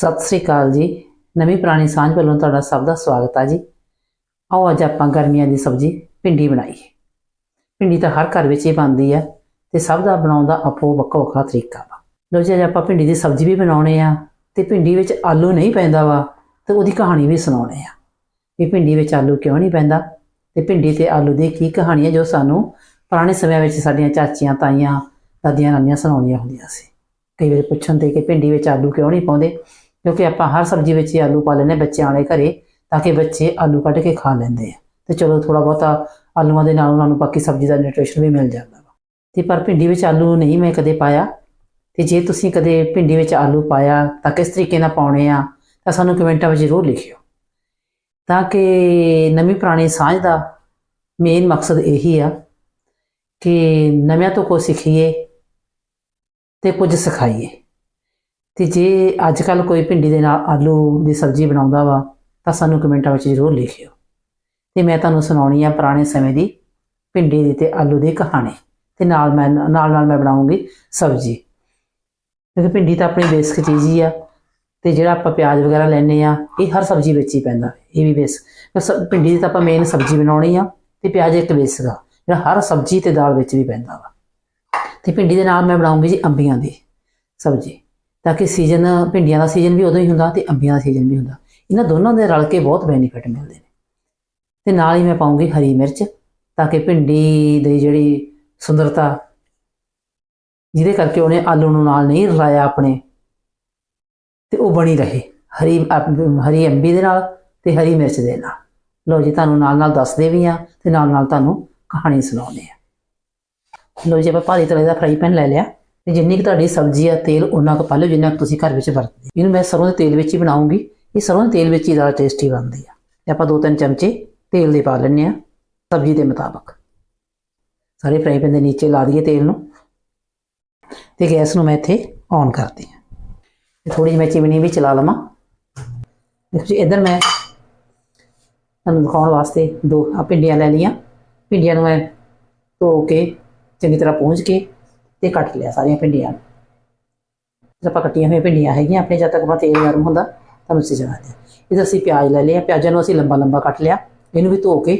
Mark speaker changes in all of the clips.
Speaker 1: ਸਤਿ ਸ੍ਰੀ ਅਕਾਲ ਜੀ। ਨਵੀਂ ਪੁਰਾਣੀ ਸਾਂਝ ਵੱਲੋਂ ਤੁਹਾਡਾ ਸਭ ਦਾ ਸਵਾਗਤ ਆ ਜੀ। ਆਓ ਅੱਜ ਆਪਾਂ ਗਰਮੀਆਂ ਦੀ ਸਬਜ਼ੀ ਭਿੰਡੀ ਬਣਾਈਏ। ਭਿੰਡੀ ਤਾਂ ਹਰ ਘਰ ਵਿੱਚ ਹੀ ਬਣਦੀ ਆ ਤੇ ਸਭ ਦਾ ਬਣਾਉਣ ਦਾ ਆਪੋ ਵੱਖੋ ਵੱਖਰਾ ਤਰੀਕਾ ਵਾ। ਲੋ ਜੀ, ਅੱਜ ਆਪਾਂ ਭਿੰਡੀ ਦੀ ਸਬਜ਼ੀ ਵੀ ਬਣਾਉਣੇ ਆ ਤੇ ਭਿੰਡੀ ਵਿੱਚ ਆਲੂ ਨਹੀਂ ਪੈਂਦਾ ਵਾ ਤੇ ਉਹਦੀ ਕਹਾਣੀ ਵੀ ਸੁਣਾਉਣੇ ਆ। ਵੀ ਭਿੰਡੀ ਵਿੱਚ ਆਲੂ ਕਿਉਂ ਨਹੀਂ ਪੈਂਦਾ? ਤੇ ਭਿੰਡੀ ਤੇ ਆਲੂ ਦੀ ਕੀ ਕਹਾਣੀ ਹੈ ਜੋ ਸਾਨੂੰ ਪੁਰਾਣੇ ਸਮਿਆਂ ਵਿੱਚ ਸਾਡੀਆਂ ਚਾਚੀਆਂ, ਤਾਈਆਂ, ਦਾਦੀਆਂ, ਨਾਨੀਆਂ ਸੁਣਾਉਂਦੀਆਂ ਹੁੰਦੀਆਂ ਸੀ। ਕਈ ਵਾਰ ਪੁੱਛਣ ਤੇ ਕਿ ਭਿੰਡੀ ਵਿੱਚ ਆਲੂ ਕਿਉਂ ਨਹੀਂ ਪਾਉਂਦੇ? ਕਿਉਂਕਿ ਆਪਾਂ ਹਰ ਸਬਜ਼ੀ ਵਿੱਚ ਹੀ ਆਲੂ ਪਾ ਲੈਂਦੇ ਹਾਂ ਬੱਚਿਆਂ ਵਾਲੇ ਘਰੇ, ਤਾਂ ਕਿ ਬੱਚੇ ਆਲੂ ਕੱਢ ਕੇ ਖਾ ਲੈਂਦੇ ਆ। ਤੇ ਚਲੋ ਥੋੜਾ ਬਹੁਤਾ ਆਲੂਆਂ ਦੇ ਨਾਲ ਉਹਨਾਂ ਨੂੰ ਬਾਕੀ ਸਬਜ਼ੀ ਦਾ ਨਿਊਟ੍ਰੀਸ਼ਨ ਵੀ ਮਿਲ ਜਾਂਦਾ ਵਾ। ਤੇ ਪਰ ਭਿੰਡੀ ਵਿੱਚ ਆਲੂ ਨਹੀਂ ਮੈਂ ਕਦੇ ਪਾਇਆ। ਤੇ ਜੇ ਤੁਸੀਂ ਕਦੇ ਭਿੰਡੀ ਵਿੱਚ ਆਲੂ ਪਾਇਆ, ਤਾਂ ਕਿਸ ਤਰੀਕੇ ਨਾਲ ਪਾਉਣੇ ਆ, ਤਾਂ ਸਾਨੂੰ ਕਮੈਂਟਾਂ ਵਿੱਚ ਜ਼ਰੂਰ ਲਿਖਿਓ। ਤਾਂ ਕਿ ਨਵੀਂ ਪੁਰਾਣੀ ਸਾਂਝ ਦਾ ਮੇਨ ਮਕਸਦ ਇਹੀ ਆ ਕਿ ਨਵਿਆਂ ਤੋਂ ਕੁਝ ਸਿੱਖੀਏ ਤੇ ਕੁਝ ਸਿਖਾਈਏ। ਤੇ ਜੇ ਅੱਜ ਕੱਲ ਕੋਈ ਭਿੰਡੀ ਦੇ ਨਾਲ ਆਲੂ ਦੀ ਸਬਜ਼ੀ ਬਣਾਉਂਦਾ ਵਾ, ਤਾਂ ਸਾਨੂੰ ਕਮੈਂਟਾਂ ਵਿੱਚ ਜ਼ਰੂਰ ਲਿਖਿਓ। ਤੇ ਮੈਂ ਤੁਹਾਨੂੰ ਸੁਣਾਉਣੀ ਆ ਪੁਰਾਣੇ ਸਮੇਂ ਦੀ ਭਿੰਡੀ ਦੀ ਤੇ ਆਲੂ ਦੀ ਕਹਾਣੀ। ਤੇ ਨਾਲ ਮੈਂ, ਨਾਲ ਨਾਲ ਮੈਂ ਬਣਾਉਂਗੀ ਸਬਜ਼ੀ। ਕਿਉਂਕਿ ਭਿੰਡੀ ਤਾਂ ਆਪਣੀ ਬੇਸਿਕ ਚੀਜ਼ ਹੀ ਆ, ਤੇ ਜਿਹੜਾ ਆਪਾਂ ਪਿਆਜ਼ ਵਗੈਰਾ ਲੈਨੇ ਆ, ਇਹ ਹਰ ਸਬਜ਼ੀ ਵਿੱਚ ਹੀ ਪੈਂਦਾ, ਇਹ ਵੀ ਬੇਸ ਭਿੰਡੀ ਦੀ ਤਾਂ ਆਪਾਂ ਮੇਨ ਸਬਜ਼ੀ ਬਣਾਉਣੀ ਆ, ਤੇ ਪਿਆਜ਼ ਇੱਕ ਬੇਸਿਕ ਆ, ਜਿਹੜਾ ਹਰ ਸਬਜ਼ੀ ਤੇ ਦਾਲ ਵਿੱਚ ਵੀ ਪੈਂਦਾ ਵਾ। ਤੇ ਭਿੰਡੀ ਦੇ ਨਾਲ ਮੈਂ ਬਣਾਉਂਗੀ ਜੀ ਅੰਬੀਆਂ ਦੀ ਸਬਜ਼ੀ। ਤਾਂ ਕਿ ਸੀਜ਼ਨ ਭਿੰਡੀਆਂ ਦਾ ਸੀਜ਼ਨ ਵੀ ਉਦੋਂ ਹੀ ਹੁੰਦਾ ਤੇ ਅੰਬੀਆਂ ਦਾ ਸੀਜ਼ਨ ਵੀ ਹੁੰਦਾ। ਇਹਨਾਂ ਦੋਨਾਂ ਦੇ ਰਲ ਕੇ ਬਹੁਤ ਬੈਨੀਫਿਟ ਮਿਲਦੇ ਨੇ। ਤੇ ਨਾਲ ਹੀ ਮੈਂ ਪਾਉਂਗੀ ਹਰੀ ਮਿਰਚ ਤਾਂ ਕਿ ਭਿੰਡੀ ਦੀ ਜਿਹੜੀ ਸੁੰਦਰਤਾ, ਜਿਹਦੇ ਕਰਕੇ ਉਹਨੇ ਆਲੂ ਨੂੰ ਨਾਲ ਨਹੀਂ ਰਲਾਇਆ ਆਪਣੇ, ਤੇ ਉਹ ਬਣੀ ਰਹੇ ਹਰੀ ਅਪ- ਹਰੀ ਅੰਬੀ ਦੇ ਨਾਲ ਤੇ ਹਰੀ ਮਿਰਚ ਦੇ ਨਾਲ। ਲੋ ਜੀ, ਤੁਹਾਨੂੰ ਨਾਲ ਨਾਲ ਦੱਸਦੇ ਵੀ ਆ ਤੇ ਨਾਲ ਨਾਲ ਤੁਹਾਨੂੰ ਕਹਾਣੀ ਸੁਣਾਉਂਦੇ ਆ ਲੋ ਜੀ, ਆਪਾਂ ਭਾਰੀ ਤਲੇ ਦਾ ਫਰਾਈ ਪੈਨ ਲੈ ਲਿਆ। ਤੇ ਜਿੰਨੀ ਕਿ ਤੁਹਾਡੀ ਸਬਜ਼ੀ ਆ, ਤੇਲ ਉਹਨਾਂ ਕੁ ਪਾ ਲਓ ਜਿੰਨਾ ਕੁ ਤੁਸੀਂ ਘਰ ਵਿੱਚ ਵਰਤਦੇ। ਇਹਨੂੰ ਮੈਂ ਸਰੋਂ ਦੇ ਤੇਲ ਵਿੱਚ ਹੀ ਬਣਾਉਂਗੀ। ਇਹ ਸਰੋਂ ਦੇ ਤੇਲ ਵਿੱਚ ਹੀ ਜ਼ਿਆਦਾ ਟੇਸਟੀ ਬਣਦੀ ਆ। ਤੇ ਆਪਾਂ ਦੋ ਤਿੰਨ ਚਮਚੇ ਤੇਲ ਦੇ ਪਾ ਲੈਣੇ ਆ, ਸਬਜ਼ੀ ਦੇ ਮੁਤਾਬਕ। ਸਾਰੇ ਫਰਾਈ ਪੈਨ ਦੇ ਨੀਚੇ ਲਾ ਦਈਏ ਤੇਲ ਨੂੰ। ਤੇ ਗੈਸ ਨੂੰ ਮੈਂ ਇੱਥੇ ਔਨ ਕਰਦੀ ਆ। ਤੇ ਥੋੜੀ ਜਿਹੀ ਮੈਂ ਚਿਮਨੀ ਵੀ ਚਲਾ ਲਵਾਂ। ਦੇਖੋ ਜੀ, ਇਧਰ ਮੈਂ ਤੁਹਾਨੂੰ ਦਿਖਾਉਣ ਵਾਸਤੇ ਦੋ ਆ ਭਿੰਡੀਆਂ ਲੈ ਲਈਆਂ। ਭਿੰਡੀਆਂ ਨੂੰ ਮੈਂ ਧੋ ਕੇ ਚੰਗੀ ਤਰ੍ਹਾਂ ਪੂੰਝ ਕੇ ਤੇ ਕੱਟ ਲਿਆ ਸਾਰੀਆਂ ਭਿੰਡੀਆਂ ਨੂੰ। ਜਦ ਆਪਾਂ ਕੱਟੀਆਂ ਹੋਈਆਂ ਭਿੰਡੀਆਂ ਹੈਗੀਆਂ, ਆਪਣੇ ਜਦ ਤੱਕ ਆਪਾਂ ਤੇਲ ਗਰਮ ਹੁੰਦਾ, ਤੁਹਾਨੂੰ ਅਸੀਂ ਜਣਾ ਇਹਦਾ ਅਸੀਂ ਪਿਆਜ਼ ਲੈ ਲਿਆ ਪਿਆਜ਼ਾਂ ਨੂੰ ਅਸੀਂ ਲੰਬਾ ਲੰਬਾ ਕੱਟ ਲਿਆ, ਇਹਨੂੰ ਵੀ ਧੋ ਕੇ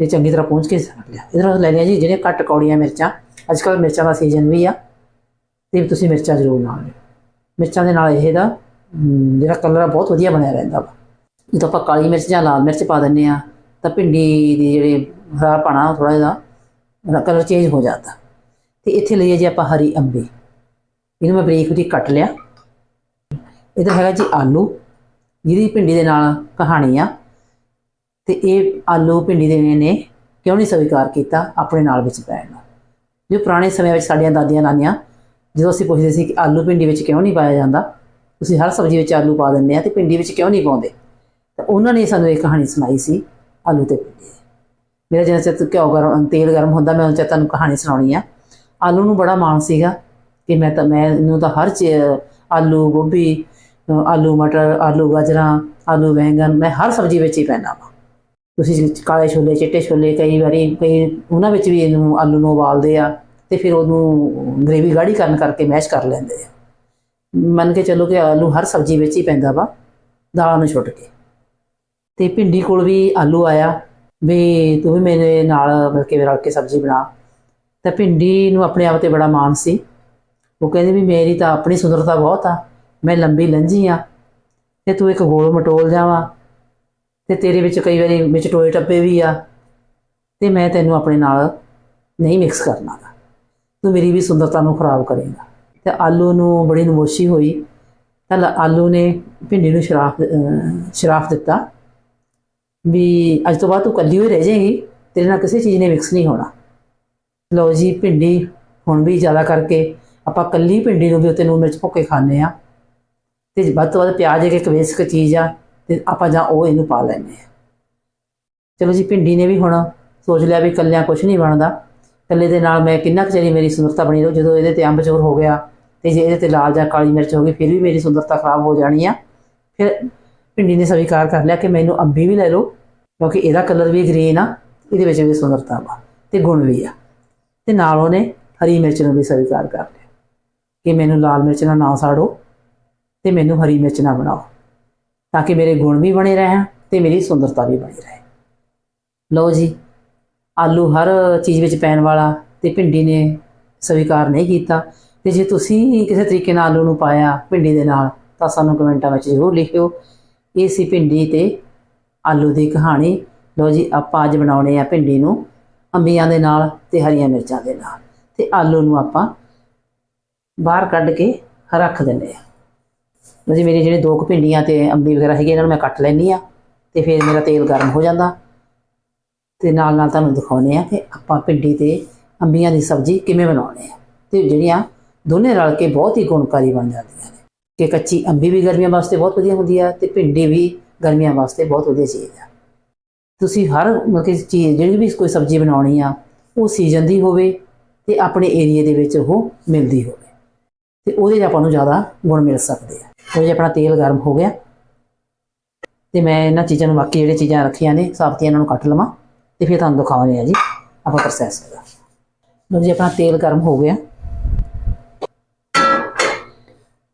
Speaker 1: ਤੇ ਚੰਗੀ ਤਰ੍ਹਾਂ ਪੂੰਝ ਕੇ ਕੱਟ ਲਿਆ। ਇਧਰ ਲੈ ਲਿਆ ਜੀ ਜਿਹੜੇ ਕੱਟ ਕੌੜੀਆਂ ਮਿਰਚਾਂ ਅੱਜ ਕੱਲ੍ਹ ਮਿਰਚਾਂ ਦਾ ਸੀਜ਼ਨ ਵੀ ਆ, ਤੇ ਤੁਸੀਂ ਮਿਰਚਾਂ ਜ਼ਰੂਰ ਨਾਲ ਲਿਓ। ਮਿਰਚਾਂ ਦੇ ਨਾਲ ਇਹਦਾ ਜਿਹੜਾ ਕਲਰ ਆ, ਬਹੁਤ ਵਧੀਆ ਬਣਿਆ ਰਹਿੰਦਾ ਵਾ। ਜਦੋਂ ਆਪਾਂ ਕਾਲੀ ਮਿਰਚ ਜਾਂ ਲਾਲ ਮਿਰਚ ਪਾ ਦਿੰਨੇ ਆ, ਤਾਂ ਭਿੰਡੀ ਦੀ ਜਿਹੜੇ ਹਰਾ ਪਾਣਾ ਥੋੜਾ ਜਿਹਾ ਕਲਰ ਚੇਂਜ ਹੋ ਜਾਂਦਾ। ਤੇ ਇੱਥੇ ਲਈਏ ਜੀ ਆਪਾਂ ਹਰੀ ਅੰਬੀ। ਇਹਨੂੰ ਮੈਂ ਬਰੀਕ ਬਰੀਕ ਕੱਟ ਲਿਆ। ਇਹਦਾ ਹੈਗਾ ਜੀ ਆਲੂ। ਜਿਹਦੀ ਭਿੰਡੀ ਦੇ ਨਾਲ ਕਹਾਣੀ ਆ। ਤੇ ਇਹ ਆਲੂ ਭਿੰਡੀ ਦੇ ਨੇ ਕਿਉਂ ਨਹੀਂ ਸਵੀਕਾਰ ਕੀਤਾ? ਆਪਣੇ ਨਾਲ ਵਿੱਚ ਪੈਣ ਨੂੰ ਜੋ ਪੁਰਾਣੇ ਸਮੇਂ ਵਿੱਚ ਸਾਡੀਆਂ ਦਾਦੀਆਂ ਨਾਨੀਆਂ, ਜਦੋਂ ਅਸੀਂ ਪੁੱਛਦੇ ਸੀ ਕਿ ਆਲੂ ਭਿੰਡੀ ਵਿੱਚ ਕਿਉਂ ਨਹੀਂ ਪਾਇਆ ਜਾਂਦਾ, ਤੁਸੀਂ ਹਰ ਸਬਜ਼ੀ ਵਿੱਚ ਆਲੂ ਪਾ ਦਿੰਦੇ ਆ ਤੇ ਭਿੰਡੀ ਵਿੱਚ ਕਿਉਂ ਨਹੀਂ ਪਾਉਂਦੇ? ਤਾਂ ਉਹਨਾਂ ਨੇ ਸਾਨੂੰ ਇਹ ਕਹਾਣੀ ਸੁਣਾਈ ਸੀ, ਆਲੂ ਤੇ ਭਿੰਡੀ। ਮੇਰਾ ਜਿੰਨਾ ਚਿਰ ਘਿਓ ਗਰਮ, ਤੇਲ ਗਰਮ ਹੁੰਦਾ, ਮੈਂ ਉਹਨਾਂ ਚਿਰ ਤੁਹਾਨੂੰ ਕਹਾਣੀ ਸੁਣਾਉਣੀ ਆ। ਆਲੂ ਨੂੰ ਬੜਾ ਮਾਣ ਸੀਗਾ ਕਿ ਮੈਂ ਤਾਂ, ਮੈਂ ਇਹਨੂੰ ਤਾਂ ਹਰ ਚੀਜ਼ ਆਲੂ, ਗੋਭੀ, ਆਲੂ, ਮਟਰ, ਆਲੂ, ਗਾਜਰਾਂ, ਆਲੂ, ਬੈਂਗਣ, ਮੈਂ ਹਰ ਸਬਜ਼ੀ ਵਿੱਚ ਹੀ ਪੈਂਦਾ ਵਾ। ਤੁਸੀਂ ਕਾਲੇ ਛੋਲੇ, ਚਿੱਟੇ ਛੋਲੇ ਕਈ ਵਾਰੀ, ਕਈ ਉਹਨਾਂ ਵਿੱਚ ਵੀ ਇਹਨੂੰ ਆਲੂ ਨੂੰ ਉਬਾਲਦੇ ਆ ਤੇ ਫਿਰ ਉਹਨੂੰ ਗ੍ਰੇਵੀ ਗਾੜੀ ਕਰਨ ਕਰਕੇ ਮੈਸ਼ ਕਰ ਲੈਂਦੇ ਆ। ਮੰਨ ਕੇ ਚੱਲੋ ਕਿ ਆਲੂ ਹਰ ਸਬਜ਼ੀ ਵਿੱਚ ਹੀ ਪੈਂਦਾ ਵਾ, ਦਾਲਾਂ ਨੂੰ ਛੁੱਟ ਕੇ। ਤੇ ਭਿੰਡੀ ਕੋਲ ਵੀ ਆਲੂ ਆਇਆ, ਵੀ ਤੂੰ ਵੀ ਮੇਰੇ ਨਾਲ ਮਿਲ ਕੇ, ਰਲ ਕੇ ਸਬਜ਼ੀ ਬਣਾ। ਤਾਂ ਭਿੰਡੀ ਨੂੰ ਆਪਣੇ ਆਪ ਤੇ ਬੜਾ ਮਾਣ ਸੀ। ਉਹ ਕਹਿੰਦੀ ਵੀ ਮੇਰੀ ਤਾਂ ਆਪਣੀ ਸੁੰਦਰਤਾ ਬਹੁਤ ਆ, ਮੈਂ ਲੰਬੀ ਲੰਝੀ ਆ ਤੇ ਤੂੰ ਇੱਕ ਗੋਲ ਮਟੋਲ ਜਾਵਾ ਤੇ ਤੇਰੇ ਵਿੱਚ ਕਈ ਵਾਰੀ ਵਿੱਚ ਟੋਏ ਟੱਪੇ ਵੀ ਆ ਤੇ ਮੈਂ ਤੈਨੂੰ ਆਪਣੇ ਨਾਲ ਨਹੀਂ ਮਿਕਸ ਕਰਨਾ ਗਾ। ਤੂੰ ਮੇਰੀ ਵੀ ਸੁੰਦਰਤਾ ਨੂੰ ਖਰਾਬ ਕਰੇਗਾ। ਤੇ ਆਲੂ ਨੂੰ ਬੜੀ ਨਮੋਸ਼ੀ ਹੋਈ, ਤਾਂ ਲ- ਆਲੂ ਨੇ ਭਿੰਡੀ ਨੂੰ ਸ਼ਰਾਫ ਸ਼ਰਾਫ ਦਿੱਤਾ ਵੀ ਅੱਜ ਤੋਂ ਬਾਅਦ ਤੂੰ ਕੱਲੀ ਹੋਈ ਰਹਿ ਜਾਏਗੀ, ਤੇਰੇ ਨਾਲ ਕਿਸੇ ਚੀਜ਼ ਨੇ ਮਿਕਸ ਨਹੀਂ ਹੋਣਾ। ਲਓ ਜੀ, ਭਿੰਡੀ ਹੁਣ ਵੀ ਜ਼ਿਆਦਾ ਕਰਕੇ ਆਪਾਂ ਕੱਲੀ ਭਿੰਡੀ ਨੂੰ ਵੀ ਉੱਤੇ ਨੂਨ ਮਿਰਚ ਭੁੱਕੇ ਖਾਂਦੇ ਆ ਤੇ ਵੱਧ ਤੋਂ ਵੱਧ ਪਿਆਜ਼ ਇੱਕ ਬੇਸਿਕ ਚੀਜ਼ ਆ ਤੇ ਆਪਾਂ ਜਾਂ ਉਹ ਇਹਨੂੰ ਪਾ ਲੈਂਦੇ ਆ ਚਲੋ ਜੀ, ਭਿੰਡੀ ਨੇ ਵੀ ਹੁਣ ਸੋਚ ਲਿਆ ਵੀ ਕੱਲਿਆਂ ਕੁਝ ਨਹੀਂ ਬਣਦਾ। ਕੱਲੇ ਦੇ ਨਾਲ ਮੈਂ ਕਿੰਨਾ ਕੁ ਚਿਰ ਮੇਰੀ ਸੁੰਦਰਤਾ ਬਣੀ ਰਹੂ, ਜਦੋਂ ਇਹਦੇ ਤੇ ਅੰਬ ਚੋਰ ਹੋ ਗਿਆ ਤੇ ਜੇ ਇਹਦੇ ਤੇ ਲਾਲ ਜਾਂ ਕਾਲੀ ਮਿਰਚ ਹੋ ਗਈ, ਫਿਰ ਵੀ ਮੇਰੀ ਸੁੰਦਰਤਾ ਖਰਾਬ ਹੋ ਜਾਣੀ ਆ। ਫਿਰ ਭਿੰਡੀ ਨੇ ਸਵੀਕਾਰ ਕਰ ਲਿਆ ਕਿ ਮੈਨੂੰ ਅੰਬੀ ਵੀ ਲੈ ਲਓ, ਕਿਉਂਕਿ ਇਹਦਾ ਕਲਰ ਵੀ ਗ੍ਰੀਨ ਆ, ਇਹਦੇ ਵਿੱਚ ਵੀ ਸੁੰਦਰਤਾ ਵਾ ਤੇ ਗੁਣ ਵੀ ਆ। ਤੇ ਨਾਲ ਉਹਨੇ ਹਰੀ ਮਿਰਚ ਨੂੰ ਵੀ ਸਵੀਕਾਰ ਕਰ ਲਿਆ ਕਿ ਮੈਨੂੰ ਲਾਲ ਮਿਰਚ ਨਾਲ ਨਾ ਸਾੜੋ ਤੇ ਮੈਨੂੰ ਹਰੀ ਮਿਰਚ ਨਾਲ ਬਣਾਓ, ਤਾਂ ਕਿ ਮੇਰੇ ਗੁਣ ਵੀ ਬਣੇ ਰਹਿਣ ਤੇ ਮੇਰੀ ਸੁੰਦਰਤਾ ਵੀ ਬਣੀ ਰਹੇ। ਲਓ ਜੀ, ਆਲੂ ਹਰ ਚੀਜ਼ ਵਿੱਚ ਪੈਣ ਵਾਲਾ ਤੇ ਭਿੰਡੀ ਨੇ ਸਵੀਕਾਰ ਨਹੀਂ ਕੀਤਾ, ਤੇ ਜੇ ਤੁਸੀਂ ਕਿਸੇ ਤਰੀਕੇ ਨਾਲ ਆਲੂ ਨੂੰ ਪਾਇਆ ਭਿੰਡੀ ਦੇ ਨਾਲ, ਤਾਂ ਸਾਨੂੰ ਕਮੈਂਟਾਂ ਵਿੱਚ ਜ਼ਰੂਰ ਲਿਖਿਓ। ਇਹ ਸੀ ਭਿੰਡੀ ਤੇ ਆਲੂ ਦੀ ਕਹਾਣੀ। ਲਓ ਜੀ, ਆਪਾਂ ਅੱਜ ਬਣਾਉਣੇ ਆ ਭਿੰਡੀ ਨੂੰ ਅੰਬੀਆਂ ਦੇ ਨਾਲ ਤੇ ਹਰੀਆਂ ਮਿਰਚਾਂ ਦੇ ਨਾਲ। ਤੇ ਆਲੂ ਨੂੰ ਆਪਾਂ ਬਾਹਰ ਕੱਢ ਕੇ ਰੱਖ ਦਿੰਦੇ ਆ ਲਓ ਜੀ ਮੇਰੇ ਜਿਹੜੇ ਦੋ ਕੁ ਭਿੰਡੀਆਂ ਤੇ ਅੰਬੀ ਵਗੈਰਾ ਹੈਗੇ ਇਹਨਾਂ ਨੂੰ ਮੈਂ ਕੱਟ ਲੈਣੀ ਆ ਤੇ ਫਿਰ ਮੇਰਾ ਤੇਲ ਗਰਮ ਹੋ ਜਾਂਦਾ। ਤੇ ਨਾਲ ਨਾਲ ਤੁਹਾਨੂੰ ਦਿਖਾਉਨੇ ਆ ਕਿ ਆਪਾਂ ਭਿੰਡੀ ਤੇ ਅੰਬੀਆਂ ਦੀ ਸਬਜ਼ੀ ਕਿਵੇਂ ਬਣਾਉਣੀ ਆ ਤੇ ਜਿਹੜੀਆਂ ਦੋਨੇ ਰਲ ਕੇ ਬਹੁਤ ਹੀ ਗੁਣਕਾਰੀ ਬਣ ਜਾਂਦੀਆਂ ਨੇ। ਕਿ ਕੱਚੀ ਅੰਬੀ ਵੀ ਗਰਮੀਆਂ ਵਾਸਤੇ ਬਹੁਤ ਵਧੀਆ ਹੁੰਦੀ ਆ ਤੇ ਭਿੰਡੀ ਵੀ ਗਰਮੀਆਂ ਵਾਸਤੇ ਬਹੁਤ ਵਧੀਆ ਚੀਜ਼ ਆ। ਤੁਸੀਂ ਹਰ ਮਤਲਬ ਕਿ ਚੀਜ਼, ਜਿਹੜੀ ਵੀ ਕੋਈ ਸਬਜ਼ੀ ਬਣਾਉਣੀ ਆ, ਉਹ ਸੀਜ਼ਨ ਦੀ ਹੋਵੇ ਤੇ ਆਪਣੇ ਏਰੀਆ ਦੇ ਵਿੱਚ ਉਹ ਮਿਲਦੀ ਹੋਵੇ। ਤੇ ਉਹਦੇ 'ਚ ਆਪਾਂ ਨੂੰ ਜ਼ਿਆਦਾ ਗੁਣ ਮਿਲ ਸਕਦੇ ਆ। ਉਹ ਜੇ, ਆਪਣਾ ਤੇਲ ਗਰਮ ਹੋ ਗਿਆ। ਤੇ ਮੈਂ ਇਹਨਾਂ ਚੀਜ਼ਾਂ ਨੂੰ ਬਾਕੀ ਜਿਹੜੇ ਚੀਜ਼ਾਂ ਰੱਖੀਆਂ ਨੇ ਸਾਬਤੀਆਂ ਇਹਨਾਂ ਨੂੰ ਕੱਟ ਲਵਾਂ ਤੇ ਫਿਰ ਤੁਹਾਨੂੰ ਦਿਖਾਉਂਦੇ ਆ ਜੀ, ਆਪਾਂ ਪ੍ਰੋਸੈਸ ਦਾ ਲਓ ਜੀ, ਆਪਣਾ ਤੇਲ ਗਰਮ ਹੋ ਗਿਆ।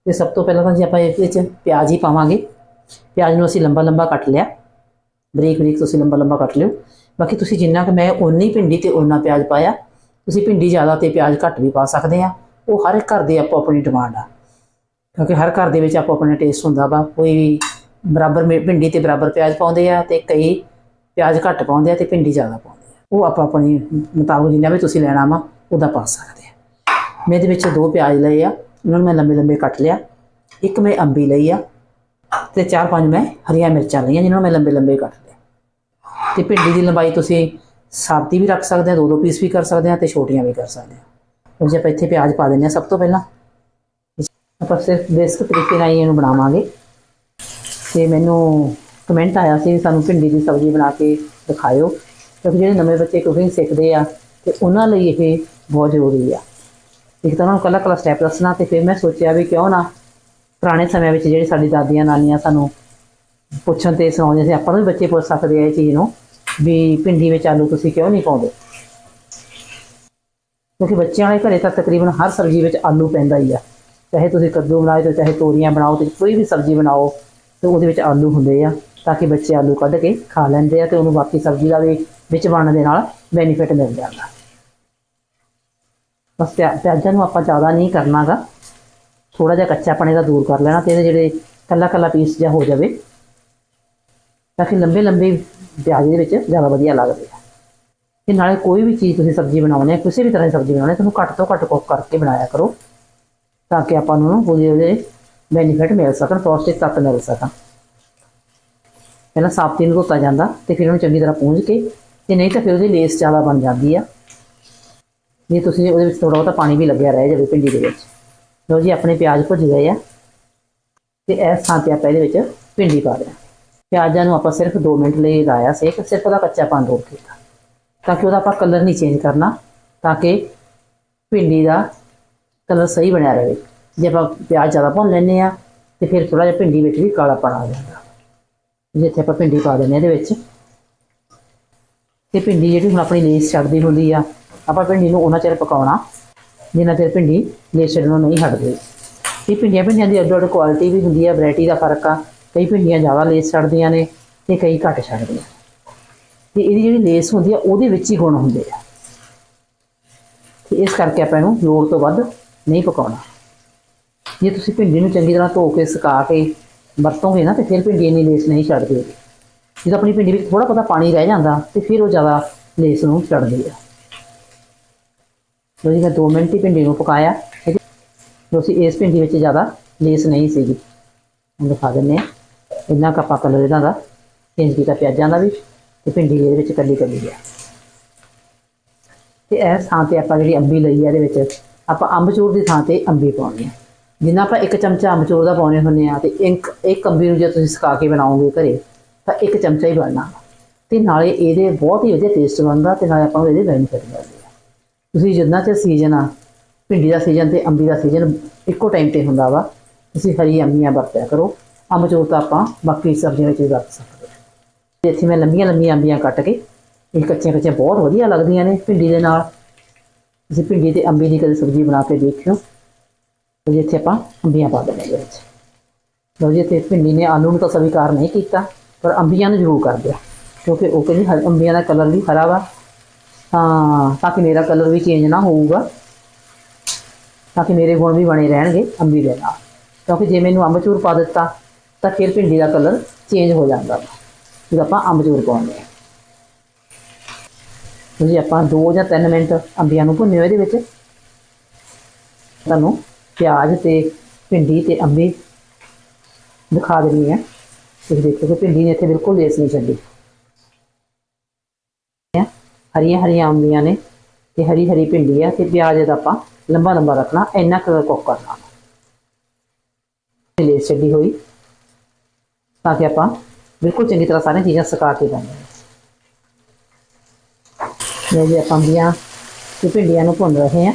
Speaker 1: ਤੇ ਸਭ ਤੋਂ ਪਹਿਲਾਂ ਤਾਂ ਜੀ ਆਪਾਂ ਇਹਦੇ ਵਿੱਚ ਪਿਆਜ਼ ਹੀ ਪਾਵਾਂਗੇ। ਪਿਆਜ਼ ਨੂੰ ਅਸੀਂ ਲੰਬਾ ਲੰਬਾ ਕੱਟ ਲਿਆ। ਬਰੀਕ ਬਰੀਕ ਤੁਸੀਂ ਲੰਬਾ ਲੰਬਾ ਕੱਟ ਲਿਓ। ਬਾਕੀ ਤੁਸੀਂ ਜਿੰਨਾ ਕਿ ਮੈਂ ਓਨੀ ਭਿੰਡੀ ਤੇ ਓਨਾ ਪਿਆਜ਼ ਪਾਇਆ, ਤੁਸੀਂ ਭਿੰਡੀ ਜ਼ਿਆਦਾ ਤੇ ਪਿਆਜ਼ ਘੱਟ ਵੀ ਪਾ ਸਕਦੇ ਆ। ਉਹ ਹਰ ਇੱਕ ਘਰ ਦੇ ਆਪੋ ਆਪਣੀ ਡਿਮਾਂਡ ਆ। ਕਿਉਂਕਿ ਹਰ ਘਰ ਦੇ ਵਿੱਚ ਆਪੋ ਆਪਣਾ ਟੇਸਟ ਹੁੰਦਾ ਵਾ। ਕੋਈ ਵੀ ਬਰਾਬਰ ਮਿ- ਭਿੰਡੀ ਤੇ ਬਰਾਬਰ ਪਿਆਜ਼ ਪਾਉਂਦੇ ਆ ਤੇ ਕਈ ਪਿਆਜ਼ ਘੱਟ ਪਾਉਂਦੇ ਆ ਤੇ ਭਿੰਡੀ ਜ਼ਿਆਦਾ ਪਾਉਂਦੇ ਆ। ਉਹ ਆਪਾਂ ਆਪਣੀ ਮੁਤਾਬਕ ਜਿੰਨਾ ਵੀ ਤੁਸੀਂ ਲੈਣਾ ਵਾ, ਉਹਦਾ ਪਾ ਸਕਦੇ ਆ। ਮੈਂ ਇਹਦੇ ਵਿੱਚ ਦੋ ਪਿਆਜ਼ ਲਏ ਆ। ਉਹਨਾਂ ਨੂੰ ਮੈਂ ਲੰਬੇ ਲੰਬੇ ਕੱਟ ਲਿਆ। ਇੱਕ ਮੈਂ ਅੰਬੀ ਲਈ ਆ। ਤੇ ਚਾਰ ਪੰਜ ਮੈਂ ਹਰੀਆਂ ਮਿਰਚਾਂ ਲਈਆਂ ਜਿਨ੍ਹਾਂ ਨੂੰ ਮੈਂ ਲੰਬੇ ਲੰਬੇ ਕੱਟ ਲਿਆ ਤੇ ਭਿੰਡੀ ਦੀ ਲੰਬਾਈ ਤੁਸੀਂ ਸਾਬਤੀ ਵੀ ਰੱਖ ਸਕਦੇ ਆ ਦੋ ਦੋ ਪੀਸ ਵੀ ਕਰ ਸਕਦੇ ਆ ਤੇ ਛੋਟੀਆਂ ਵੀ ਕਰ ਸਕਦੇ ਆ। ਹੁਣ ਜੇ ਆਪਾਂ ਇੱਥੇ ਪਿਆਜ਼ ਪਾ ਦਿੰਦੇ ਆ ਸਭ ਤੋਂ ਪਹਿਲਾਂ। ਆਪਾਂ ਸਿਰਫ ਬੇਸਿਕ ਤਰੀਕੇ ਨਾਲ ਹੀ ਇਹਨੂੰ ਬਣਾਵਾਂਗੇ। ਤੇ ਮੈਨੂੰ ਕਮੈਂਟ ਆਇਆ ਸੀ ਵੀ ਸਾਨੂੰ ਭਿੰਡੀ ਦੀ ਸਬਜ਼ੀ ਬਣਾ ਕੇ ਦਿਖਾਇਓ, ਕਿਉਂਕਿ ਜਿਹੜੇ ਨਵੇਂ ਬੱਚੇ ਕੁਕਿੰਗ ਸਿੱਖਦੇ ਆ ਤੇ ਉਹਨਾਂ ਲਈ ਇਹ ਬਹੁਤ ਜ਼ਰੂਰੀ ਆ। ਇੱਕ ਤਾਂ ਉਹਨਾਂ ਨੂੰ ਕੱਲਾ ਕੱਲਾ ਸਟੈਪ ਦੱਸਣਾ ਤੇ ਫਿਰ ਮੈਂ ਸੋਚਿਆ ਵੀ ਕਿਉਂ ਨਾ ਪੁਰਾਣੇ ਸਮਿਆਂ ਵਿੱਚ ਜਿਹੜੇ ਸਾਡੀ ਦਾਦੀਆਂ ਨਾਨੀਆਂ ਸਾਨੂੰ ਪੁੱਛਣ ਤੇ ਸੁਣਾਉਂਦੇ ਸੀ, ਆਪਾਂ ਨੂੰ ਵੀ ਬੱਚੇ ਪੁੱਛ ਸਕਦੇ ਆ ਇਹ ਚੀਜ਼ ਨੂੰ ਵੀ ਭਿੰਡੀ ਵਿੱਚ ਆਲੂ ਤੁਸੀਂ ਕਿਉਂ ਨਹੀਂ ਪਾਉਂਦੇ? ਕਿਉਂਕਿ ਬੱਚਿਆਂ ਵਾਲੇ ਘਰੇ ਤਾਂ ਤਕਰੀਬਨ ਹਰ ਸਬਜ਼ੀ ਵਿੱਚ ਆਲੂ ਪੈਂਦਾ ਹੀ ਆ। ਚਾਹੇ ਤੁਸੀਂ ਕੱਦੂ ਬਣਾਓ ਤੇ ਚਾਹੇ ਤੋਰੀਆਂ ਬਣਾਓ ਤੇ ਕੋਈ ਵੀ ਸਬਜ਼ੀ ਬਣਾਓ, ਤੇ ਉਹਦੇ ਵਿੱਚ ਆਲੂ ਹੁੰਦੇ ਆ ਤਾਂ ਕਿ ਬੱਚੇ ਆਲੂ ਕੱਢ ਕੇ ਖਾ ਲੈਂਦੇ ਆ ਤੇ ਉਹਨੂੰ ਬਾਕੀ ਸਬਜ਼ੀ ਦਾ ਵੀ ਵਿੱਚ ਬਣਨ ਦੇ ਨਾਲ ਬੈਨੀਫਿਟ ਮਿਲ ਜਾਂਦਾ। ਬਸ ਪਿਆ- ਪਿਆਜ਼ਾਂ ਨੂੰ ਆਪਾਂ ਜ਼ਿਆਦਾ ਨਹੀਂ ਕਰਨਾਗਾ। ਥੋੜਾ ਜਿਹਾ ਕੱਚਾ ਪਾਣੀ ਦਾ ਦੂਰ ਕਰ ਲੈਣਾ ਤੇ ਇਹਦੇ ਜਿਹੜੇ ਕੱਲਾ ਕੱਲਾ ਪੀਸ ਜਿਹਾ ਹੋ ਜਾਵੇ, ਤਾਂ ਕਿ ਲੰਬੇ ਲੰਬੇ ਪਿਆਜ਼ ਦੇ ਵਿੱਚ ਜ਼ਿਆਦਾ ਵਧੀਆ ਲੱਗਦੇ ਆ। ਤੇ ਨਾਲੇ ਕੋਈ ਵੀ ਚੀਜ਼ ਤੁਸੀਂ ਸਬਜ਼ੀ ਬਣਾਉਣੀ ਹੈ, ਕਿਸੇ ਵੀ ਤਰ੍ਹਾਂ ਦੀ ਸਬਜ਼ੀ ਬਣਾਉਣੀ ਹੈ, ਤੁਹਾਨੂੰ ਘੱਟ ਤੋਂ ਘੱਟ ਕੁੱਕ ਕਰਕੇ ਬਣਾਇਆ ਕਰੋ, ਤਾਂ ਕਿ ਆਪਾਂ ਨੂੰ ਉਹਦੇ ਉਹਦੇ ਬੈਨੀਫਿਟ ਮਿਲ ਸਕਣ, ਪੌਸ਼ਟਿਕ ਤੱਤ ਮਿਲ ਸਕਣ। ਪਹਿਲਾਂ ਸਾਬਤੀ ਨੂੰ ਧੋਤਾ ਜਾਂਦਾ ਤੇ ਫਿਰ ਉਹਨੂੰ ਚੰਗੀ ਤਰ੍ਹਾਂ ਪੂੰਝ ਕੇ ਤੇ ਨਹੀਂ ਤਾਂ ਫਿਰ ਉਹਦੀ ਲੇਸ ਜ਼ਿਆਦਾ ਬਣ ਜਾਂਦੀ ਆ। ਜੇ ਤੁਸੀਂ ਉਹਦੇ ਵਿੱਚ ਥੋੜਾ ਬਹੁਤਾ ਪਾਣੀ ਵੀ ਲੱਗਿਆ ਰਹਿ ਜਾਵੇ ਭਿੰਡੀ ਦੇ ਵਿੱਚ। ਲਓ ਜੀ, ਆਪਣੇ ਪਿਆਜ਼ ਭੁੱਜ ਗਏ ਆ। ਤੇ ਇਸ ਥਾਂ ਤੇ ਆਪਾਂ ਇਹਦੇ ਵਿੱਚ ਭਿੰਡੀ ਪਾ ਦਿਆਂ ਪਿਆਜ਼ਾਂ ਨੂੰ ਆਪਾਂ ਸਿਰਫ 2 ਮਿੰਟ ਲਈ ਲਾਇਆ ਸੇਕ ਸਿਰਫ ਉਹਦਾ ਕੱਚਾਪਨ ਦੂਰ ਕੀਤਾ ਤਾਂ ਕਿ ਉਹਦਾ ਆਪਾਂ ਕਲਰ ਨਹੀਂ ਚੇਂਜ ਕਰਨਾ, ਤਾਂ ਕਿ ਭਿੰਡੀ ਦਾ ਕਲਰ ਸਹੀ ਬਣਿਆ ਰਹੇ। ਜੇ ਆਪਾਂ ਪਿਆਜ਼ ਜ਼ਿਆਦਾ ਭੁੰਨ ਲੈਂਦੇ ਆ ਤੇ ਫਿਰ ਥੋੜਾ ਜਿਹਾ ਭਿੰਡੀ ਵਿੱਚ ਵੀ ਕਾਲਾਪਣ ਆ ਜਾਂਦਾ। ਜਿੱਥੇ ਆਪਾਂ ਭਿੰਡੀ ਪਾ ਦਿੰਦੇ ਆ ਇਹਦੇ ਵਿੱਚ, ਤੇ ਭਿੰਡੀ ਜਿਹੜੀ ਹੁਣ ਆਪਣੀ ਲੇਸ ਛੱਡਦੀ ਹੁੰਦੀ ਆ, ਆਪਾਂ ਭਿੰਡੀ ਨੂੰ ਉਹਨਾਂ ਚਿਰ ਪਕਾਉਣਾ। ਜਿੰਨਾ ਚਿਰ ਭਿੰਡੀ ਲੇਸ ਨੂੰ ਨਹੀਂ ਹਟਦੀ। ਇਹ ਭਿੰਡੀਆਂ ਭਿੰਡੀਆਂ ਦੀ ਅੱਡ ਅੱਡ ਕੁਆਲਿਟੀ ਵੀ ਹੁੰਦੀ ਆ ਵੈਰਾਈਟੀ ਦਾ ਫ਼ਰਕ ਆ। ਕਈ ਭਿੰਡੀਆਂ ਜ਼ਿਆਦਾ ਲੇਸ ਛੱਡਦੀਆਂ ਨੇ ਤੇ ਕਈ ਘੱਟ ਛੱਡਦੀਆਂ ਤੇ ਇਹਦੀ ਜਿਹੜੀ ਲੇਸ ਹੁੰਦੀ ਆ, ਉਹਦੇ ਵਿੱਚ ਹੀ ਗੁਣ ਹੁੰਦੇ ਆ। ਤੇ ਇਸ ਕਰਕੇ ਆਪਾਂ ਇਹਨੂੰ ਲੋੜ ਤੋਂ ਵੱਧ ਨਹੀਂ ਪਕਾਉਣਾ। ਜੇ ਤੁਸੀਂ ਭਿੰਡੀ ਨੂੰ ਚੰਗੀ ਤਰ੍ਹਾਂ ਧੋ ਕੇ, ਸੁਕਾ ਕੇ ਵਰਤੋਂਗੇ ਨਾ, ਤੇ ਫਿਰ ਭਿੰਡੀ ਇੰਨੀ ਲੇਸ ਨਹੀਂ ਛੱਡਦੀ ਹੈਗੀ। ਜਦੋਂ ਆਪਣੀ ਭਿੰਡੀ ਵਿੱਚ ਥੋੜਾ ਬਹੁਤਾ ਪਾਣੀ ਰਹਿ ਜਾਂਦਾ, ਤੇ ਫਿਰ ਉਹ ਜ਼ਿਆਦਾ ਲੇਸ ਨੂੰ ਛੱਡਦੀ ਆ। ਲੋ ਜੀ, ਮੈਂ 2 ਮਿੰਟ ਹੀ ਭਿੰਡੀ ਨੂੰ ਪਕਾਇਆ। ਜੋ ਸੀ ਇਸ ਭਿੰਡੀ ਵਿੱਚ ਜ਼ਿਆਦਾ ਲੇਸ ਨਹੀਂ ਸੀਗੀ। ਹੁਣ ਦਿਖਾ ਦਿੰਦੇ ਆ ਇੰਨਾ ਕੱਪਾ ਕਲਰ ਇਹਦਾ ਦਾ ਚੇਂਜ ਕੀਤਾ ਪਿਆਜ਼ਾਂ ਦਾ ਵੀ ਤੇ ਭਿੰਡੀ ਇਹਦੇ ਵਿੱਚ ਕੱਲੀ ਕੱਲੀ ਆ। ਤੇ ਇਸ ਥਾਂ ਤੇ ਆਪਾਂ ਜਿਹੜੀ ਅੰਬੀ ਲਈ ਆ, ਇਹਦੇ ਵਿੱਚ ਆਪਾਂ ਅੰਬਚੂਰ ਦੀ ਥਾਂ ਤੇ ਅੰਬੀ ਪਾਉਣੀ ਆ। ਜਿੰਨਾ ਆਪਾਂ ਇੱਕ ਚਮਚਾ ਅੰਬਚੂਰ ਦਾ ਪਾਉਣੇ ਹੁੰਦੇ ਆ ਤੇ ਇੱਕ ਇੱਕ ਅੰਬੀ ਨੂੰ ਜੇ ਤੁਸੀਂ ਸੁਕਾ ਕੇ ਬਣਾਓਗੇ ਘਰੇ, ਤਾਂ ਇੱਕ ਚਮਚਾ ਹੀ ਬਣਨਾ। ਤੇ ਨਾਲੇ ਇਹਦੇ ਬਹੁਤ ਹੀ ਵਧੀਆ ਟੇਸਟ ਬਣਦਾ ਤੇ ਨਾਲੇ ਆਪਾਂ ਨੂੰ ਇਹਦੇ ਬੈਨੀਫਿਟ ਮਿਲਦੇ ਤੁਸੀਂ ਜਿੰਨਾ ਚਿਰ ਸੀਜ਼ਨ ਆ, ਭਿੰਡੀ ਦਾ ਸੀਜ਼ਨ ਤੇ ਅੰਬੀ ਦਾ ਸੀਜ਼ਨ ਇੱਕੋ ਟਾਈਮ ਤੇ ਹੁੰਦਾ ਵਾ, ਤੁਸੀਂ ਹਰੀ ਅੰਬੀਆਂ ਵਰਤਿਆ ਕਰੋ। ਅੰਬਚੂਰ ਤਾਂ ਆਪਾਂ ਬਾਕੀ ਸਬਜ਼ੀਆਂ ਵਿੱਚ ਵੀ ਵਰਤ ਸਕਦੇ ਹਾਂ। ਇੱਥੇ ਮੈਂ ਲੰਬੀਆਂ ਲੰਬੀਆਂ ਅੰਬੀਆਂ ਕੱਟ ਕੇ, ਇਹ ਕੱਚੀਆਂ ਕੱਚੀਆਂ ਬਹੁਤ ਵਧੀਆ ਲੱਗਦੀਆਂ ਨੇ ਭਿੰਡੀ ਦੇ ਨਾਲ। ਤੁਸੀਂ ਭਿੰਡੀ ਤੇ ਅੰਬੀ ਦੀ ਕਦੇ ਸਬਜ਼ੀ ਬਣਾ ਕੇ ਦੇਖਿਓ। ਤੇ ਇੱਥੇ ਆਪਾਂ ਅੰਬੀਆਂ ਪਾ ਦੇਣੇ ਇਹਦੇ ਵਿੱਚ। ਲਓ ਜੀ ਤੇ ਭਿੰਡੀ ਨੇ ਆਲੂ ਨੂੰ ਤਾਂ ਸਵੀਕਾਰ ਨਹੀਂ ਕੀਤਾ, ਪਰ ਅੰਬੀਆਂ ਨੂੰ ਜ਼ਰੂਰ ਕਰ ਦਿਆ ਕਿਉਂਕਿ ਉਹ ਕਹਿੰਦੀ ਹਰ- ਅੰਬੀਆਂ ਦਾ ਕਲਰ ਵੀ ਹਰਾ ਵਾ। ਹਾਂ, ਤਾਂ ਕਿ ਮੇਰਾ ਕਲਰ ਵੀ ਚੇਂਜ ਨਾ ਹੋਊਗਾ। ਤਾਂ ਕਿ ਮੇਰੇ ਗੁਣ ਵੀ ਬਣੇ ਰਹਿਣਗੇ ਅੰਬੀ ਦੇ ਨਾਲ। ਕਿਉਂਕਿ ਜੇ ਮੈਨੂੰ ਅੰਬਚੂਰ ਪਾ ਦਿੱਤਾ, ਤਾਂ ਫਿਰ ਭਿੰਡੀ ਦਾ ਕਲਰ ਚੇਂਜ ਹੋ ਜਾਂਦਾ। ਵਾ ਫਿਰ ਆਪਾਂ ਅੰਬਚੂਰ ਪਾਉਂਦੇ ਹਾਂ। ਤੁਸੀਂ ਆਪਾਂ 2 ਜਾਂ 3 ਮਿੰਟ ਅੰਬੀਆਂ ਨੂੰ ਭੁੰਨਿਓ ਇਹਦੇ ਵਿੱਚ। ਤੁਹਾਨੂੰ ਪਿਆਜ਼ ਤੇ ਭਿੰਡੀ ਤੇ ਅੰਬੀ ਦਿਖਾ ਦੇਣੀ ਹੈ। ਤੁਸੀਂ ਦੇਖੋ ਕਿ ਭਿੰਡੀ ਨੇ ਇੱਥੇ ਬਿਲਕੁਲ ਲੇਸ ਨਹੀਂ ਛੱਡੀ। ਹਰੀਆਂ ਹਰੀਆਂ ਅੰਬੀਆਂ ਨੇ ਤੇ ਹਰੀ ਹਰੀ ਭਿੰਡੀ ਆ ਤੇ ਪਿਆਜ਼ ਦਾ ਆਪਾਂ ਲੰਬਾ ਲੰਬਾ ਰੱਖਣਾ, ਇੰਨਾ ਕੁ ਕੁੱਕ ਕਰਨਾ। ਲੇਸ ਛੱਡੀ ਹੋਈ, ਤਾਂ ਕਿ ਆਪਾਂ ਬਿਲਕੁਲ ਚੰਗੀ ਤਰ੍ਹਾਂ ਸਾਰੀਆਂ ਚੀਜ਼ਾਂ ਸੁਕਾ ਕੇ ਪਾਉਣੀਆਂ ਨੇ ਜੇ, ਆਪਾਂ ਅੰਬੀਆਂ ਤੇ ਭਿੰਡੀਆਂ ਨੂੰ ਭੁੰਨ ਰਹੇ ਹਾਂ।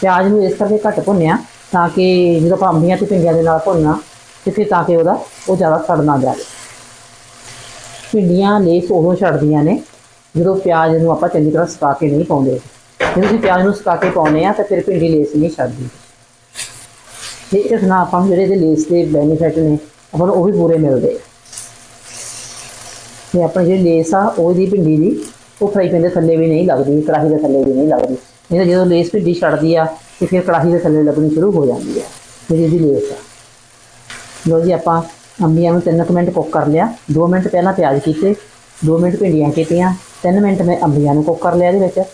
Speaker 1: ਪਿਆਜ਼ ਨੂੰ ਇਸ ਕਰਕੇ ਘੱਟ ਭੁੰਨਿਆ ਤਾਂ ਕਿ ਜਦੋਂ ਆਪਾਂ ਅੰਬੀਆਂ ਤੇ ਭਿੰਡੀਆਂ ਦੇ ਨਾਲ ਭੁੰਨਣਾ, ਤੇ ਫਿਰ ਤਾਂ ਕਿ ਉਹਦਾ ਉਹ ਜ਼ਿਆਦਾ ਸੜ ਨਾ ਜਾਵੇ। ਭਿੰਡੀਆਂ ਲੇਸ ਉਦੋਂ ਛੱਡਦੀਆਂ ਨੇ ਜਦੋਂ ਪਿਆਜ਼ ਨੂੰ ਆਪਾਂ ਚੰਗੀ ਤਰ੍ਹਾਂ ਸੁਕਾ ਕੇ ਨਹੀਂ ਪਾਉਂਦੇ। ਜਦੋਂ ਤੁਸੀਂ ਪਿਆਜ਼ ਨੂੰ ਸੁਕਾ ਕੇ ਪਾਉਂਦੇ ਆ ਤਾਂ ਫਿਰ ਭਿੰਡੀ ਲੇਸ ਨਹੀਂ ਛੱਡਦੀ। ਤੇ ਇਸ ਨਾਲ ਆਪਾਂ ਨੂੰ ਜਿਹੜੇ ਇਹਦੇ ਲੇਸ ਦੇ ਬੈਨੀਫਿਟ ਨੇ, ਆਪਾਂ ਨੂੰ ਉਹ ਵੀ ਪੂਰੇ ਮਿਲਦੇ। ਆ ਤੇ ਆਪਣੀ ਜਿਹੜੀ ਲੇਸ ਆ ਉਹਦੀ ਭਿੰਡੀ ਦੀ, ਉਹ ਫਰਾਈ ਪੈਨ ਦੇ ਥੱਲੇ ਵੀ ਨਹੀਂ ਲੱਗਦੀ, ਕੜਾਹੀ ਦੇ ਥੱਲੇ ਵੀ ਨਹੀਂ ਲੱਗਦੀ। ਨਹੀਂ ਜਦੋਂ ਲੇਸ ਭਿੰਡੀ ਛੱਡਦੀ ਆ, ਤੇ ਫਿਰ ਕੜਾਹੀ ਦੇ ਥੱਲੇ ਲੱਗਣੀ ਸ਼ੁਰੂ ਹੋ ਜਾਂਦੀ ਆ, ਜਿਹੜੀ ਇਹਦੀ ਲੇਸ ਆ। ਲੋ ਜੀ ਆਪਾਂ ਅੰਬੀਆਂ ਨੂੰ 3 ਮਿੰਟ ਕੁੱਕ ਕਰ ਲਿਆ। 2 ਮਿੰਟ ਪਹਿਲਾਂ ਪਿਆਜ਼ ਕੀਤੇ 2 ਮਿੰਟ ਭਿੰਡੀਆਂ ਕੀਤੀਆਂ। 3 ਮਿੰਟ ਮੈਂ ਅੰਬੀਆਂ ਨੂੰ ਕੁੱਕ ਕਰ ਲਿਆ ਇਹਦੇ ਵਿੱਚ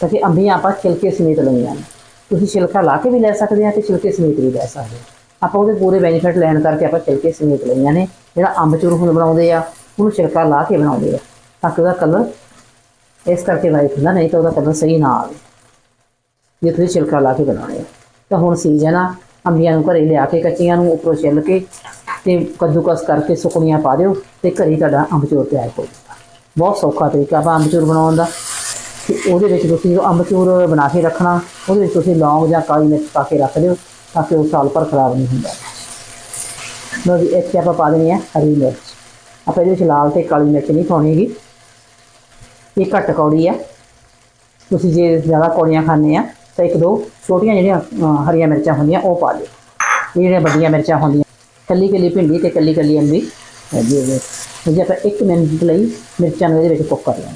Speaker 1: ਤਾਂ ਕਿ ਅੰਬੀਆਂ ਆਪਾਂ ਛਿਲਕੇ ਸਮੇਤ ਲਈਆਂ ਨੇ। ਤੁਸੀਂ ਛਿਲਕਾ ਲਾ ਕੇ ਵੀ ਲੈ ਸਕਦੇ ਆ ਤੇ ਛਿਲਕੇ ਸਮੇਤ ਵੀ ਲੈ ਸਕਦੇ ਆ। ਆਪਾਂ ਉਹਦੇ ਪੂਰੇ ਬੈਨੀਫਿਟ ਲੈਣ ਕਰਕੇ ਆਪਾਂ ਛਿਲਕੇ ਸਮੇਤ ਲਈਆਂ ਨੇ। ਜਿਹੜਾ ਅੰਬਚੂਰ ਹੁਣ ਬਣਾਉਂਦੇ ਆ, ਉਹਨੂੰ ਛਿਲਕਾ ਲਾ ਕੇ ਬਣਾਉਂਦੇ ਆ, ਤਾਂ ਕਿ ਉਹਦਾ ਕਲਰ ਇਸ ਕਰਕੇ ਵਾਈਟ ਹੁੰਦਾ, ਨਹੀਂ ਤਾਂ ਉਹਦਾ ਕਲਰ ਸਹੀ ਨਾ ਆਵੇ। ਜੇ ਤੁਸੀਂ ਛਿਲਕਾ ਲਾ ਕੇ ਬਣਾਉਣੇ ਆ। ਤਾਂ ਹੁਣ ਸੀਜ਼ਨ ਆ, ਅੰਬੀਆਂ ਨੂੰ ਘਰੇ ਲਿਆ ਕੇ, ਕੱਚੀਆਂ ਨੂੰ ਉੱਪਰੋਂ ਛਿੱਲ ਕੇ ਤੇ ਕੱਦੂਕਸ ਕਰਕੇ ਸੁਕਣੀਆਂ ਪਾ ਦਿਓ ਤੇ ਘਰੇ ਹੀ ਤੁਹਾਡਾ ਅੰਬਚੂਰ ਤਿਆਰ ਹੋ ਜਾਊਗਾ। ਬਹੁਤ ਸੌਖਾ ਤਰੀਕਾ ਆਪਾਂ ਅੰਬਚੂਰ ਬਣਾਉਣ ਦਾ। ਤੇ ਉਹਦੇ ਵਿੱਚ ਤੁਸੀਂ ਜੋ ਅੰਬਚੂਰ ਬਣਾ ਕੇ ਰੱਖਣਾ, ਉਹਦੇ ਵਿੱਚ ਤੁਸੀਂ ਲੌਂਗ ਜਾਂ ਕਾਲੀ ਮਿਰਚ ਪਾ ਕੇ ਰੱਖ ਦਿਓ ਤਾਂ ਕਿ ਉਹ ਸਾਲ ਭਰ ਖਰਾਬ ਨਹੀਂ ਹੁੰਦਾ। ਲੋ ਜੀ, ਇੱਥੇ ਆਪਾਂ ਪਾ ਦੇਣੀ ਹੈ ਹਰੀ ਮਿਰਚ। ਆਪਾਂ ਇਹਦੇ ਵਿੱਚ ਲਾਲ ਤੇ ਕਾਲੀ ਮਿਰਚ ਨਹੀਂ ਪਾਉਣੀਗੀ। ਇਹ ਘੱਟ ਕੌੜੀ ਆ ਤੁਸੀਂ ਜੇ ਜ਼ਿਆਦਾ ਕੌੜੀਆਂ ਖਾਂਦੇ ਆ, ਤਾਂ ਇੱਕ ਦੋ ਛੋਟੀਆਂ ਜਿਹੜੀਆਂ ਹਰੀਆਂ ਮਿਰਚਾਂ ਹੁੰਦੀਆਂ, ਉਹ ਪਾ ਦਿਓ। ਇਹ ਜਿਹੜੀਆਂ ਵੱਡੀਆਂ ਮਿਰਚਾਂ ਹੁੰਦੀਆਂ ਕੱਲੀ ਕੱਲੀ ਭਿੰਡੀ ਤੇ ਕੱਲੀ ਕੱਲੀ ਅੰਬੀ। ਹੈਗੀ ਜੇ ਆਪਾਂ 1 ਮਿੰਟ ਲਈ ਮਿਰਚਾਂ ਨੂੰ ਇਹਦੇ ਵਿੱਚ ਕੁੱਕ ਕਰ ਲੈਣਾ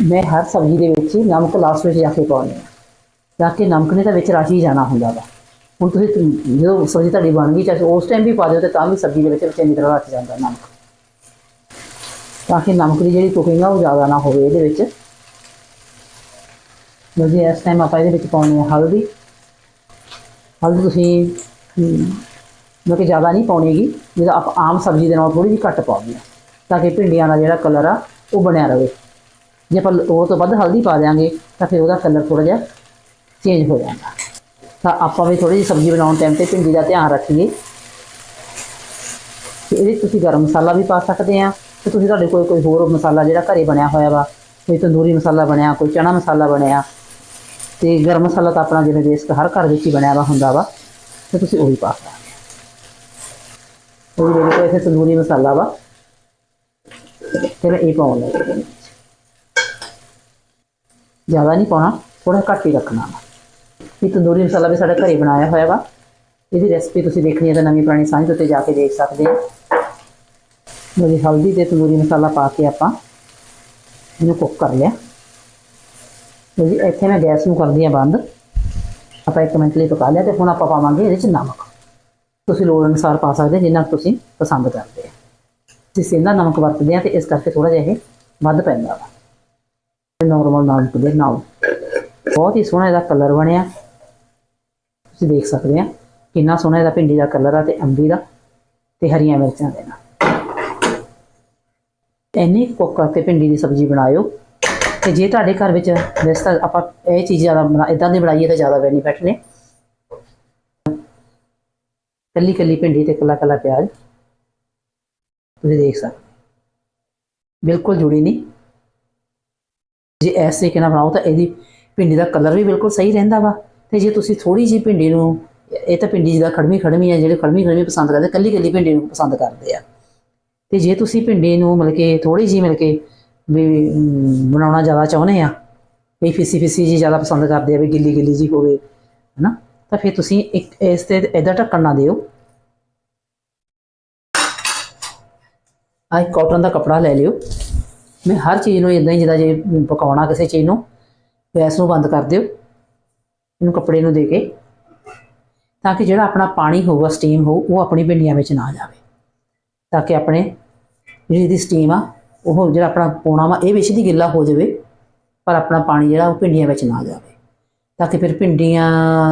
Speaker 1: ਮੈਂ ਹਰ ਸਬਜ਼ੀ ਦੇ ਵਿੱਚ ਹੀ ਨਮਕ ਲਾਸਟ ਵਿੱਚ ਜਾ ਕੇ ਪਾਉਂਦੀ ਹਾਂ। ਤਾਂ ਕਿ ਨਮਕ ਨੇ ਤਾਂ ਵਿੱਚ ਰਚ ਹੀ ਜਾਣਾ ਹੁੰਦਾ ਵਾ। ਹੁਣ ਤੁਸੀਂ ਜਦੋਂ ਸਬਜ਼ੀ ਤੁਹਾਡੀ ਬਣ ਗਈ, ਚਾਹੇ ਉਸ ਟਾਈਮ ਵੀ ਪਾ ਦਿਓ ਤੇ ਤਾਂ ਵੀ ਸਬਜ਼ੀ ਦੇ ਵਿੱਚ ਚੰਗੀ ਤਰ੍ਹਾਂ ਰਚ ਜਾਂਦਾ ਨਮਕ। ਤਾਂ ਕਿ ਨਮਕ ਦੀ ਜਿਹੜੀ ਕੁਕਿੰਗ ਆ ਉਹ ਜ਼ਿਆਦਾ ਨਾ ਹੋਵੇ ਇਹਦੇ ਵਿੱਚ। ਲਓ ਜੀ, ਇਸ ਟਾਈਮ ਆਪਾਂ ਇਹਦੇ ਵਿੱਚ ਪਾਉਣੀ ਹੈ ਹਲਦੀ। ਹਲਦੀ ਤੁਸੀਂ ਜੋ ਕਿ ਜ਼ਿਆਦਾ ਨਹੀਂ ਪਾਉਣੀਗੀ ਜਿਹਦਾ ਆਪਾਂ ਆਮ ਸਬਜ਼ੀ ਦੇ ਨਾਲ ਥੋੜੀ ਜਿਹੀ ਘੱਟ ਪਾਉਂਦੇ ਹਾਂ ਤਾਂ ਕਿ ਭਿੰਡੀਆਂ ਦਾ ਜਿਹੜਾ ਕਲਰ ਆ, ਉਹ ਬਣਿਆ ਰਹੇ ਜੇ ਆਪਾਂ ਉਹ ਤੋਂ ਵੱਧ ਹਲਦੀ ਪਾ ਦਿਆਂਗੇ, ਤਾਂ ਫਿਰ ਉਹਦਾ ਕਲਰ ਥੋੜਾ ਜਿਹਾ ਚੇਂਜ ਹੋ ਜਾਂਦਾ। ਤਾਂ ਆਪਾਂ ਵੀ ਥੋੜੀ ਜਿਹੀ ਸਬਜ਼ੀ ਬਣਾਉਣ ਟਾਈਮ ਤੇ ਭਿੰਡੀ ਦਾ ਧਿਆਨ ਰੱਖੀਏ। ਤੇ ਇਹਦੇ 'ਚ ਤੁਸੀਂ ਗਰਮ ਮਸਾਲਾ ਵੀ ਪਾ ਸਕਦੇ ਆ, ਤੇ ਤੁਸੀਂ ਤੁਹਾਡੇ ਕੋਲ ਕੋਈ ਹੋਰ ਮਸਾਲਾ ਜਿਹੜਾ ਘਰੇ ਬਣਿਆ ਹੋਇਆ ਵਾ, ਕੋਈ ਤੰਦੂਰੀ ਮਸਾਲਾ ਬਣਿਆ, ਕੋਈ ਚਣਾ ਮਸਾਲਾ ਬਣਿਆ, ਤੇ ਗਰਮ ਮਸਾਲਾ ਤਾਂ ਆਪਣਾ ਜਿਵੇਂ ਬੇਸਿਕ ਹਰ ਘਰ ਵਿੱਚ ਹੀ ਬਣਿਆ ਵਾ, ਹੁੰਦਾ ਵਾ, ਤੇ ਤੁਸੀਂ ਉਹ ਵੀ ਪਾ ਸਕਦੇ ਉਹ ਮੇਰੇ ਕੋਲ ਇੱਥੇ ਤੰਦੂਰੀ ਮਸਾਲਾ ਵਾ ਤੇ ਮੈਂ ਇਹ ਪਾਉਣ ਲੱਗੀ ਜ਼ਿਆਦਾ ਨਹੀਂ ਪਾਉਣਾ ਥੋੜਾ ਘੱਟ ਹੀ ਰੱਖਣਾ ਵਾ। ਇਹ ਤੰਦੂਰੀ ਮਸਾਲਾ ਵੀ ਸਾਡੇ ਘਰੇ ਬਣਾਇਆ ਹੋਇਆ ਵਾ। ਇਹਦੀ ਰੈਸਪੀ ਤੁਸੀਂ ਦੇਖਣੀ ਹੈ ਤਾਂ ਨਵੀਂ ਪੁਰਾਣੀ ਸਾਂਝ ਉੱਤੇ ਜਾ ਕੇ ਦੇਖ ਸਕਦੇ ਹੋ। ਮੇਰੀ ਹਲਦੀ ਤੇ ਤੰਦੂਰੀ ਮਸਾਲਾ ਪਾ ਕੇ ਆਪਾਂ ਇਹਨੂੰ ਕੁੱਕ ਕਰ ਲਿਆ। ਲਓ ਜੀ ਇੱਥੇ ਮੈਂ ਗੈਸ ਨੂੰ ਕਰਦੀ ਹਾਂ ਬੰਦ। ਆਪਾਂ ਇੱਕ ਮਿੰਟ ਲਈ ਪਕਾ ਲਿਆ ਤੇ ਹੁਣ ਆਪਾਂ ਪਾਵਾਂਗੇ ਇਹਦੇ ਚ ਨਮਕ। ਤੁਸੀਂ ਲੋੜ ਅਨੁਸਾਰ ਪਾ ਸਕਦੇ ਹੋ, ਜਿੰਨਾ ਤੁਸੀਂ ਪਸੰਦ ਕਰਦੇ ਆ ਅਸੀਂ ਸੇਂਦਾ ਨਮਕ ਵਰਤਦੇ ਆ ਤੇ ਇਸ ਕਰਕੇ ਥੋੜਾ ਜਿਹਾ ਇਹ ਵੱਧ ਪੈਂਦਾ ਵਾ। ਨੋਰਮਲ ਨਮਕ ਦੇ ਨਾਲ। ਬਹੁਤ ਹੀ ਸੋਹਣਾ ਇਹਦਾ ਕਲਰ ਬਣਿਆ। ਤੁਸੀਂ ਦੇਖ ਸਕਦੇ ਆ ਕਿੰਨਾ ਸੋਹਣਾ ਇਹਦਾ ਭਿੰਡੀ ਦਾ ਕਲਰ ਆ ਤੇ ਅੰਬੀ ਦਾ ਤੇ ਹਰੀਆਂ ਮਿਰਚਾਂ ਦੇ ਨਾਲ। ਇੰਨੀ ਕੁੱਕ ਕਰਕੇ ਭਿੰਡੀ ਦੀ ਸਬਜ਼ੀ ਬਣਾਇਓ ਤੇ ਜੇ ਤੁਹਾਡੇ ਘਰ ਵਿੱਚ ਵੈਸੇ ਤਾਂ ਆਪਾਂ ਇਹ ਚੀਜ਼ ਜ਼ਿਆਦਾ ਬਣਾ ਇਦਾਂ ਦੀ ਬਣਾਈਏ ਤਾਂ ਜ਼ਿਆਦਾ ਬੈਨੀਫਿਟ ਨੇ। ਕੱਲੀ ਕੱਲੀ ਭਿੰਡੀ ਤੇ ਕੱਲਾ ਕੱਲਾ ਪਿਆਜ਼। ਤੁਸੀਂ ਦੇਖ ਸਕਦੇ ਬਿਲਕੁਲ ਜੁੜੀ ਨਹੀਂ। ਜੇ ਇਸ ਤਰੀਕੇ ਨਾਲ ਬਣਾਓ ਤਾਂ ਇਹਦੀ ਭਿੰਡੀ ਦਾ ਕਲਰ ਵੀ ਬਿਲਕੁਲ ਸਹੀ ਰਹਿੰਦਾ ਵਾ। ਤੇ ਜੇ ਤੁਸੀਂ ਥੋੜੀ ਜਿਹੀ ਭਿੰਡੀ ਨੂੰ, ਇਹ ਤਾਂ ਭਿੰਡੀ ਜਿਹਦਾ ਖੜਮੀ ਖੜਮੀ ਆ, ਜਿਹੜੇ ਖੜਮੀ ਖੜਮੀ ਪਸੰਦ ਕਰਦੇ, ਕੱਲੀ ਕੱਲੀ ਭਿੰਡੀ ਨੂੰ ਪਸੰਦ ਕਰਦੇ ਆ। ਤੇ ਜੇ ਤੁਸੀਂ ਭਿੰਡੀ ਨੂੰ ਮਿਲ ਕੇ ਥੋੜੀ ਜਿਹੀ ਮਿਲ ਕੇ ਵੀ ਬਣਾਉਣਾ ਜ਼ਿਆਦਾ ਚਾਹੁੰਦੇ ਆ, ਵੀ ਫਿੱਸੀ ਫਿੱਸੀ ਜੀ ਜ਼ਿਆਦਾ ਪਸੰਦ ਕਰਦੇ ਆ, ਵੀ ਗਿੱਲੀ ਗਿੱਲੀ ਜੀ ਹੋਵੇ, ਹਨਾ? ਤਾਂ ਫਿਰ ਤੁਸੀਂ ਇੱਕ, ਇਸ ਤੇ ਇਹਦਾ ਢੱਕਣ ਨਾ ਦਿਓ। ਆਹ ਕਾਟਨ ਦਾ ਕਪੜਾ ਲੈ ਲਿਓ। ਮੈਂ ਹਰ ਚੀਜ਼ ਨੂੰ ਇਦਾਂ ਹੀ ਜਿੱਦਾਂ ਜੇ ਪਕਾਉਣਾ ਕਿਸੇ ਚੀਜ਼ ਨੂੰ, ਗੈਸ ਨੂੰ ਬੰਦ ਕਰ ਦਿਓ। ਇਹਨੂੰ ਕੱਪੜੇ ਨੂੰ ਦੇ ਕੇ, ਤਾਂ ਕਿ ਜਿਹੜਾ ਆਪਣਾ ਪਾਣੀ ਹੋਊਗਾ ਸਟੀਮ ਹੋਊ, ਉਹ ਆਪਣੀ ਭਿੰਡੀਆਂ ਵਿੱਚ ਨਾ ਜਾਵੇ। ਤਾਂ ਕਿ ਆਪਣੇ ਜਿਹੜੀ ਇਹਦੀ ਸਟੀਮ ਆ, ਉਹ ਜਿਹੜਾ ਆਪਣਾ ਪੋਣਾ ਵਾ, ਇਹ ਵਿੱਚ ਦੀ ਗਿੱਲਾ ਹੋ ਜਾਵੇ, ਪਰ ਆਪਣਾ ਪਾਣੀ ਜਿਹੜਾ ਉਹ ਭਿੰਡੀਆਂ ਵਿੱਚ ਨਾ ਜਾਵੇ। ਤਾਂ ਕਿ ਫਿਰ ਭਿੰਡੀਆਂ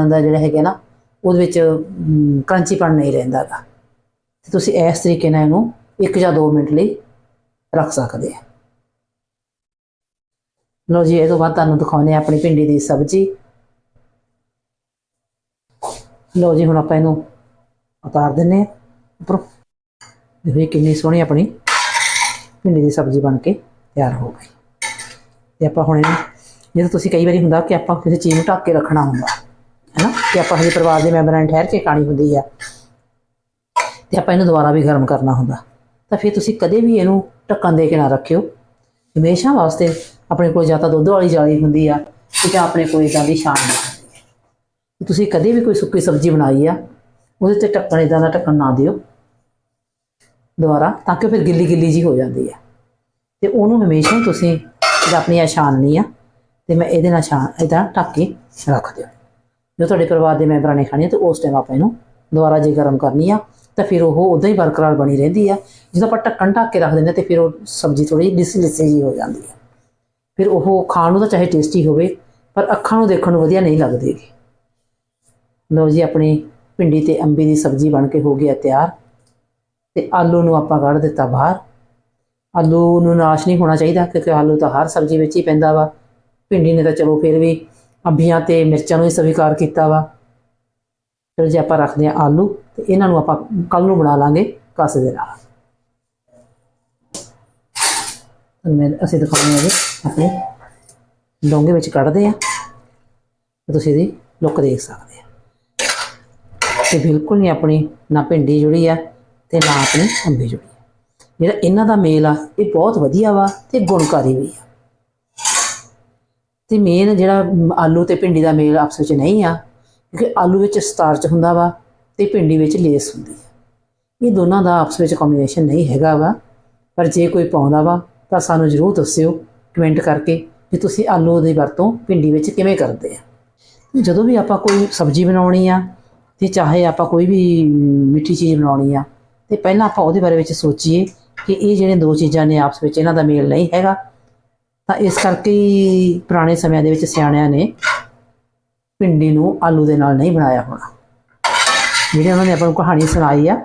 Speaker 1: ਦਾ ਜਿਹੜਾ ਹੈਗਾ ਨਾ, ਉਹਦੇ ਵਿੱਚ ਕਰੰਚੀਪਣ ਨਹੀਂ ਰਹਿੰਦਾਗਾ। ਤੇ ਤੁਸੀਂ ਇਸ ਤਰੀਕੇ ਨਾਲ ਇਹਨੂੰ 1 ਜਾਂ 2 ਮਿੰਟ ਲਈ ਰੱਖ ਸਕਦੇ ਆ। ਲੋ ਜੀ, ਇਹ ਤੋਂ ਬਾਅਦ ਤੁਹਾਨੂੰ ਦਿਖਾਉਂਦੇ ਆ ਆਪਣੀ ਭਿੰਡੀ ਦੀ ਸਬਜ਼ੀ। ਲੋ ਜੀ, ਹੁਣ ਆਪਾਂ ਇਹਨੂੰ ਉਤਾਰ ਦਿੰਨੇ ਆ ਉੱਪਰੋਂ। ਦੇਖੋ ਇਹ ਕਿੰਨੀ ਸੋਹਣੀ ਆਪਣੀ ਭਿੰਡੀ ਦੀ ਸਬਜ਼ੀ ਬਣ ਕੇ ਤਿਆਰ ਹੋ ਗਈ। ਤੇ ਆਪਾਂ ਹੁਣ ਇਹਨੂੰ ਜਦੋਂ ਤੁਸੀਂ ਕਈ ਵਾਰੀ ਹੁੰਦਾ ਕਿ ਆਪਾਂ ਕਿਸੇ ਚੀਜ਼ ਨੂੰ ਢੱਕ ਕੇ ਰੱਖਣਾ ਹੁੰਦਾ ਹੈ ਨਾ ਕਿ ਆਪਾਂ ਹਜੇ ਪਰਿਵਾਰ ਦੇ ਮੈਂਬਰਾਂ ਨੇ ਠਹਿਰ ਕੇ ਖਾਣੀ ਹੁੰਦੀ ਆ, ਤੇ ਆਪਾਂ ਇਹਨੂੰ ਦੁਬਾਰਾ ਵੀ ਗਰਮ ਕਰਨਾ ਹੁੰਦਾ, ਤਾਂ ਫਿਰ ਤੁਸੀਂ ਕਦੇ ਵੀ ਇਹਨੂੰ ਢੱਕਣ ਦੇ ਕੇ ਨਾ ਰੱਖਿਓ। ਹਮੇਸ਼ਾ ਵਾਸਤੇ ਆਪਣੇ ਕੋਲ ਜਾਂ ਤਾਂ ਦੁੱਧ ਵਾਲੀ ਜਾਲੀ ਹੁੰਦੀ ਆ, ਤੇ ਜਾਂ ਆਪਣੇ ਕੋਲ ਇਦਾਂ ਦੀ ਛਾਣ ਹੁੰਦੀ ਤੁਸੀਂ ਕਦੇ ਵੀ ਕੋਈ ਸੁੱਕੀ ਸਬਜ਼ੀ ਬਣਾਈ ਆ, ਉਹਦੇ ਤੇ ਢੱਕਣ ਇਦਾਂ ਦਾ ਢੱਕਣ ਨਾ ਦਿਓ। ਦੁਬਾਰਾ, ਤਾਂ ਕਿ ਫਿਰ ਗਿੱਲੀ ਗਿੱਲੀ ਜੀ ਹੋ ਜਾਂਦੀ ਆ। ਤੇ ਉਹਨੂੰ ਹਮੇਸ਼ਾ ਹੀ ਤੁਸੀਂ ਆਪਣੀ ਆ ਛਾਨਣੀ ਆ ਤੇ ਮੈਂ ਇਹਦੇ ਨਾਲ ਛਾਨ ਇਦਾਂ ਢੱਕ ਕੇ ਰੱਖ ਦਿਓ। ਜੋ ਤੁਹਾਡੇ ਪਰਿਵਾਰ ਦੇ ਮੈਂਬਰਾਂ ਨੇ ਖਾਣੀ ਹੈ ਤੇ ਉਸ ਟਾਈਮ ਆਪਾਂ ਇਹਨੂੰ ਦੁਬਾਰਾ ਜੇ ਗਰਮ ਕਰਨੀ ਆ, ਤਾਂ ਫਿਰ ਉਹ ਉਦਾਂ ਹੀ ਬਰਕਰਾਰ ਬਣੀ ਰਹਿੰਦੀ ਆ। ਜਦੋਂ ਆਪਾਂ ਢੱਕਣ ਢੱਕ ਕੇ ਰੱਖ ਦਿੰਦੇ ਹਾਂ ਤੇ ਫਿਰ ਉਹ ਸਬਜ਼ੀ ਥੋੜੀ ਲਿਸੀ ਲਿਸੀ ਜੀ ਹੋ ਜਾਂਦੀ ਆ। ਫਿਰ ਉਹ ਖਾਣ ਨੂੰ ਤਾਂ ਚਾਹੇ ਟੇਸਟੀ ਹੋਵੇ, ਪਰ ਅੱਖਾਂ ਨੂੰ ਦੇਖਣ ਨੂੰ ਵਧੀਆ ਨਹੀਂ ਲੱਗਦੀ ਲਓ ਜੀ, ਆਪਣੀ ਭਿੰਡੀ ਤੇ ਅੰਬੀ ਦੀ ਸਬਜ਼ੀ ਬਣ ਕੇ ਹੋ ਗਿਆ ਤਿਆਰ। ਤੇ ਆਲੂ ਨੂੰ ਆਪਾਂ ਕੱਢ ਦਿੱਤਾ ਬਾਹਰ। ਆਲੂ ਨੂੰ ਨਾਸ਼ ਨਹੀਂ ਹੋਣਾ ਚਾਹੀਦਾ, ਕਿਉਂਕਿ ਆਲੂ ਤਾਂ ਹਰ ਸਬਜ਼ੀ ਵਿੱਚ ਹੀ ਪੈਂਦਾ ਵਾ। ਭਿੰਡੀ ਨੇ ਤਾਂ ਚਲੋ ਫਿਰ ਵੀ ਅੰਬੀਆਂ ਤੇ ਮਿਰਚਾਂ ਨੂੰ ਹੀ ਸਵੀਕਾਰ ਕੀਤਾ ਵਾ। ਫਿਰ ਜੇ ਆਪਾਂ ਰੱਖਦੇ ਹਾਂ ਆਲੂ, ਤੇ ਇਹਨਾਂ ਨੂੰ ਆਪਾਂ ਕੱਲ ਨੂੰ ਬਣਾ ਲਾਂਗੇ ਕਸ ਦੇ ਨਾਲ। ਮੈਂ ਅਸੀਂ ਦਿਖਾਉਂਦੇ ਹਾਂ ਜੀ, ਆਪਣੇ ਡੋਂਗੇ ਵਿੱਚ ਕੱਢਦੇ ਆ ਤੁਸੀਂ ਇਹਦੀ ਲੁੱਕ ਦੇਖ ਸਕਦੇ ਆ ਤੇ ਬਿਲਕੁਲ ਨਹੀਂ ਆਪਣੀ, ਨਾ ਭਿੰਡੀ ਜੁੜੀ ਆ, ਤੇ ਨਾ ਆਪਣੀ ਅੰਬੀ ਜੁੜੀ ਆ। ਜਿਹੜਾ ਇਹਨਾਂ ਦਾ ਮੇਲ ਆ, ਇਹ ਬਹੁਤ ਵਧੀਆ ਵਾ ਤੇ ਗੁਣਕਾਰੀ ਵੀ ਆ। ਤੇ ਮੇਨ ਜਿਹੜਾ ਆਲੂ ਤੇ ਭਿੰਡੀ ਦਾ ਮੇਲ ਆਪਸ ਵਿੱਚ ਨਹੀਂ ਆ, ਕਿਉਂਕਿ ਆਲੂ ਵਿੱਚ ਸਟਾਰਚ ਹੁੰਦਾ ਵਾ ਤੇ ਭਿੰਡੀ ਵਿੱਚ ਲੇਸ ਹੁੰਦੀ ਹੈ ਇਹ ਦੋਨਾਂ ਦਾ ਆਪਸ ਵਿੱਚ ਕੰਬੀਨੇਸ਼ਨ ਨਹੀਂ ਹੈਗਾ ਵਾ, ਪਰ ਜੇ ਕੋਈ ਪਾਉਂਦਾ ਵਾ, ਤਾਂ ਸਾਨੂੰ ਜ਼ਰੂਰ ਦੱਸਿਓ ਕਮੈਂਟ ਕਰਕੇ ਕਿ ਤੁਸੀਂ ਆਲੂ ਦੀ ਵਰਤੋਂ ਭਿੰਡੀ ਵਿੱਚ ਕਿਵੇਂ ਕਰਦੇ ਆ। ਜਦੋਂ ਵੀ ਆਪਾਂ ਕੋਈ ਸਬਜ਼ੀ ਬਣਾਉਣੀ ਆ, ਤੇ ਚਾਹੇ ਆਪਾਂ ਕੋਈ ਵੀ ਮਿੱਠੀ ਚੀਜ਼ ਬਣਾਉਣੀ ਆ, ਤੇ ਪਹਿਲਾਂ ਆਪਾਂ ਉਹਦੇ ਬਾਰੇ ਵਿੱਚ ਸੋਚੀਏ ਕਿ ਇਹ ਜਿਹੜੇ ਦੋ ਚੀਜ਼ਾਂ ਨੇ ਆਪਸ ਵਿੱਚ, ਇਹਨਾਂ ਦਾ ਮੇਲ ਨਹੀਂ ਹੈਗਾ। ਤਾਂ ਇਸ ਕਰਕੇ ਹੀ ਪੁਰਾਣੇ ਸਮਿਆਂ ਦੇ ਵਿੱਚ ਸਿਆਣਿਆਂ ਨੇ ਭਿੰਡੀ ਨੂੰ ਆਲੂ ਦੇ ਨਾਲ ਨਹੀਂ ਬਣਾਇਆ ਹੋਣਾ। ਜਿਹੜੇ ਉਹਨਾਂ ਨੇ ਆਪਾਂ ਨੂੰ ਕਹਾਣੀ ਸੁਣਾਈ ਆ,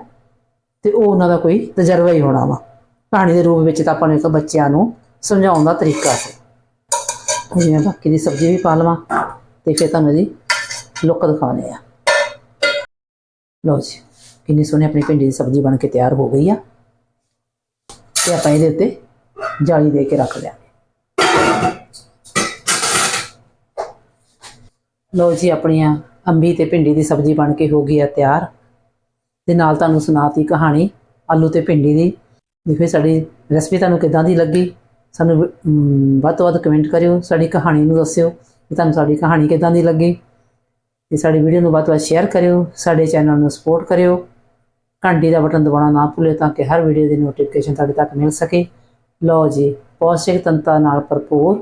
Speaker 1: ਤੇ ਉਹ ਉਹਨਾਂ ਦਾ ਕੋਈ ਤਜਰਬਾ ਹੀ ਹੋਣਾ ਵਾ। ਕਹਾਣੀ ਦੇ ਰੂਪ ਵਿੱਚ ਤਾਂ ਆਪਾਂ ਨੂੰ ਇੱਕ ਬੱਚਿਆਂ ਨੂੰ ਸਮਝਾਉਣ ਦਾ ਤਰੀਕਾ ਸੀ। ਜਿਵੇਂ ਬਾਕੀ ਦੀ ਸਬਜ਼ੀ ਵੀ ਪਾ ਲਵਾਂ, ਤੇ ਫਿਰ ਤੁਹਾਨੂੰ ਇਹਦੀ ਲੁੱਕ ਦਿਖਾਉਣੇ ਆ। ਲਓ ਜੀ, ਕਿੰਨੀ ਸੋਹਣੀ ਆਪਣੀ ਭਿੰਡੀ ਦੀ ਸਬਜ਼ੀ ਬਣ ਕੇ ਤਿਆਰ ਹੋ ਗਈ ਆ। ਤੇ ਆਪਾਂ ਇਹਦੇ ਉੱਤੇ ਜਾਲੀ ਦੇ ਕੇ ਰੱਖ ਲਿਆ। ਲਓ ਜੀ, ਆਪਣੀਆਂ ਅੰਬੀ ਤੇ ਭਿੰਡੀ ਦੀ ਸਬਜ਼ੀ ਬਣ ਕੇ ਹੋ ਗਈ ਆ ਤਿਆਰ। ਤੇ ਨਾਲ ਤੁਹਾਨੂੰ ਸੁਣਾਤੀ ਕਹਾਣੀ ਆਲੂ ਤੇ ਭਿੰਡੀ ਦੀ। ਦੇਖੋ ਸਾਡੀ ਰੈਸਪੀ ਤੁਹਾਨੂੰ ਕਿਦਾਂ ਦੀ ਲੱਗੀ, ਸਾਨੂੰ ਵੱਧ ਤੋਂ ਵੱਧ ਕਮੈਂਟ ਕਰਿਓ, ਸਾਡੀ ਕਹਾਣੀ ਨੂੰ ਦੱਸਿਓ ਕਿ ਤੁਹਾਨੂੰ ਸਾਡੀ ਕਹਾਣੀ ਕਿਦਾਂ ਦੀ ਲੱਗੀ। ਤੇ ਸਾਡੀ ਵੀਡੀਓ ਨੂੰ ਵੱਧ ਤੋਂ ਵੱਧ ਸ਼ੇਅਰ ਕਰਿਓ, ਸਾਡੇ ਚੈਨਲ ਨੂੰ ਸਪੋਰਟ ਕਰਿਓ। ਘੰਟੀ ਦਾ ਬਟਨ ਦਬਾਉਣਾ ਨਾ ਭੁੱਲਿਓ ਤਾਂ ਕਿ ਹਰ ਵੀਡੀਓ ਦੀ ਨੋਟੀਫਿਕੇਸ਼ਨ ਤੁਹਾਡੇ ਤੱਕ ਮਿਲ ਸਕੇ। ਲਓ ਜੀ, ਪੌਸ਼ਟਿਕ ਤੰਤਾਂ ਨਾਲ ਭਰਪੂਰ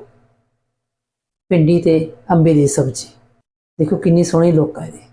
Speaker 1: ਭਿੰਡੀ ਤੇ ਅੰਬੀ ਦੀ ਸਬਜ਼ੀ। ਦੇਖੋ ਕਿੰਨੀ ਸੋਹਣੀ ਲੁੱਕ ਆ ਇਹਦੀ।